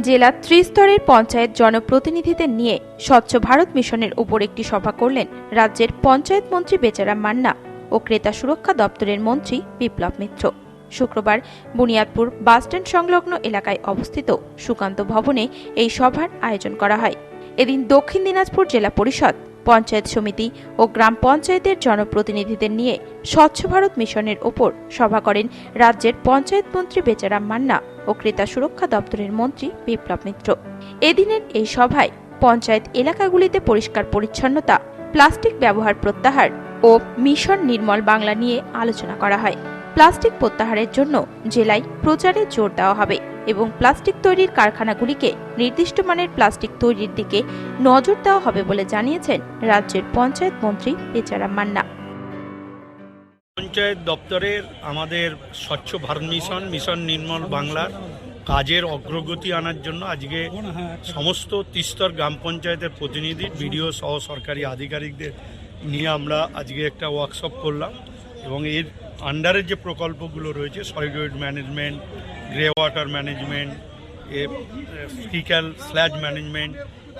জেলা ত্রিস্তরের পঞ্চায়েত জনপ্রতিনিধিদের নিয়ে স্বচ্ছ ভারত মিশনের উপর একটি সভা করলেন রাজ্যের পঞ্চায়েত মন্ত্রী বেচারা মান্না ও ক্রেতা সুরক্ষা দপ্তরের মন্ত্রী বিপ্লব মিত্র। শুক্রবার বুনিয়াদপুর বাসস্ট্যান্ড সংলগ্ন এলাকায় অবস্থিত সুকান্ত ভবনে এই সভার আয়োজন করা হয়। এদিন দক্ষিণ দিনাজপুর জেলা পরিষদ পঞ্চায়েত সমিতি ও গ্রাম পঞ্চায়েতের জনপ্রতিনিধিদের নিয়ে স্বচ্ছ ভারত মিশনের ওপর সভা করেন রাজ্যের পঞ্চায়েত মন্ত্রী বেচারাম মান্না ও ক্রেতা সুরক্ষা দপ্তরের মন্ত্রী বিপ্লব মিত্র। এদিনের এই সভায় পঞ্চায়েত এলাকাগুলিতে পরিষ্কার পরিচ্ছন্নতা, প্লাস্টিক ব্যবহার প্রত্যাহার ও মিশন নির্মল বাংলা নিয়ে আলোচনা করা হয়। প্লাস্টিক প্রত্যাহারের জন্য জেলায় প্রচারে জোর দেওয়া হবে। এবং প্লাস্টিক তৈরির কারখানাগুলিকে নির্দিষ্ট মানের প্লাস্টিক তৈরির দিকে নজর দেওয়া হবে বলে জানিয়েছেন রাজ্যের পঞ্চায়েত মন্ত্রী বেচারাম মান্না। পঞ্চায়েত দপ্তরের আমাদের স্বচ্ছ ভারত মিশন মিশন নির্মল বাংলার কাজের অগ্রগতি আনার জন্য আজকে সমস্ত তিস্তর গ্রাম পঞ্চায়েতের প্রতিনিধি, বিডিও সহ সরকারি আধিকারিকদের নিয়ে আমরা আজকে একটা ওয়ার্কশপ করলাম এবং এর আন্ডারে যে প্রকল্পগুলো রয়েছে solid waste management grey water management faecal sludge management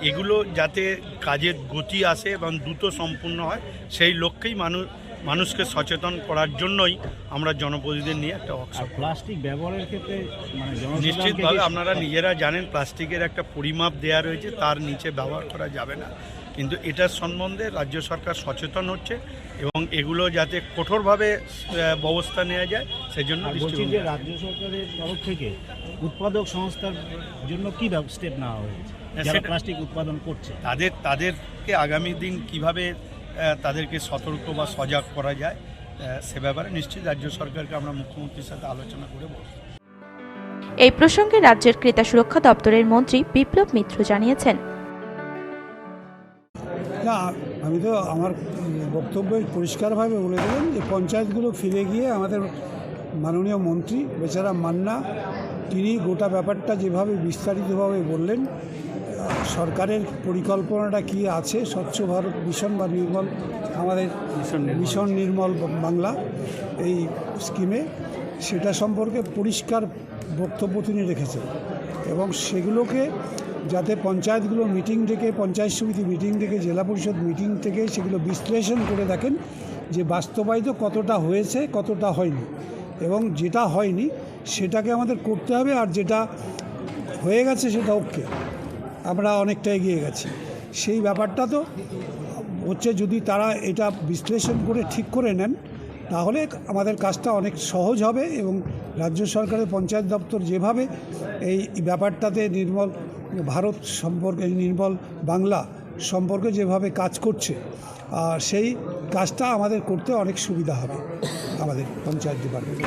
এগুলো যাতে কাজের গতি আসে এবং দ্রুত সম্পূর্ণ হয় সেই লক্ষ্যেই মানুষ মানুষকে সচেতন করার জন্যই আমরা জনপ্রতিনিধিদের নিয়ে একটা ওয়ার্কশপ প্লাস্টিক ব্যবহারের ক্ষেত্রে মানে নিশ্চিতভাবে আপনারা নিজেরা জানেন প্লাস্টিকের একটা পরিমাপ দেয়া রয়েছে তার নিচে ব্যবহার করা যাবে না। কিন্তু এটার সম্বন্ধে রাজ্য সরকার সচেতন হচ্ছে এবং এগুলো যাতে কঠোরভাবে ব্যবস্থা নেওয়া যায় সেই জন্য যে রাজ্য সরকারের তরফ থেকে উৎপাদক সংস্থার জন্য কি স্টেপ নেওয়া হয়েছে? হ্যাঁ, যারা প্লাস্টিক উৎপাদন করছে। তাদের তাদেরকে আগামী দিন কীভাবে তাদেরকে সতর্ক বা সজাগ করা যায় সে ব্যাপারে নিশ্চিত রাজ্য সরকারকে আমরা মুখ্যমন্ত্রীর সাথে আলোচনা করে বলব এই প্রসঙ্গে রাজ্যের ক্রেতা সুরক্ষা দপ্তরের মন্ত্রী বিপ্লব মিত্র জানিয়েছেন না আমি তো আমার বক্তব্য পরিষ্কারভাবে বলে দিলাম যে পঞ্চায়েতগুলো ফিরে গিয়ে আমাদের মাননীয় মন্ত্রী বেচারা মান্না তিনি গোটা ব্যাপারটা যেভাবে বিস্তারিতভাবে বললেন সরকারের পরিকল্পনাটা কি আছে স্বচ্ছ ভারত মিশন বা নির্মল আমাদের মিশন নির্মল। বাংলা এই স্কিমে সেটা সম্পর্কে পরিষ্কার বক্তব্য তিনি রেখেছেন এবং সেগুলোকে যাতে পঞ্চায়েতগুলো মিটিং থেকে পঞ্চায়েত সমিতি মিটিং থেকে জেলা পরিষদ মিটিং থেকে সেগুলো বিশ্লেষণ করে দেখেন যে বাস্তবায়িত কতটা হয়েছে, কতটা হয়নি। এবং যেটা হয়নি সেটাকে আমাদের করতে হবে আর যেটা হয়ে গেছে সেটা ওকে। আমরা অনেকটা এগিয়ে গেছি। সেই ব্যাপারটা তো হচ্ছে যদি তারা এটা বিশ্লেষণ করে ঠিক করে নেন তাহলে আমাদের কাজটা অনেক সহজ হবে এবং রাজ্য সরকারের পঞ্চায়েত দপ্তর যেভাবে এই ব্যাপারটাতে নির্মল ভারত সম্পর্কে নির্মল বাংলা সম্পর্কে যেভাবে কাজ করছে আর সেই কাজটা আমাদের করতে অনেক সুবিধা হবে আমাদের পঞ্চায়েত ডিপার্টমেন্ট।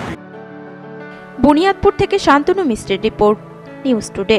বুনিয়াদপুর থেকে শান্তনু মিশ্রের রিপোর্ট, নিউজ টুডে।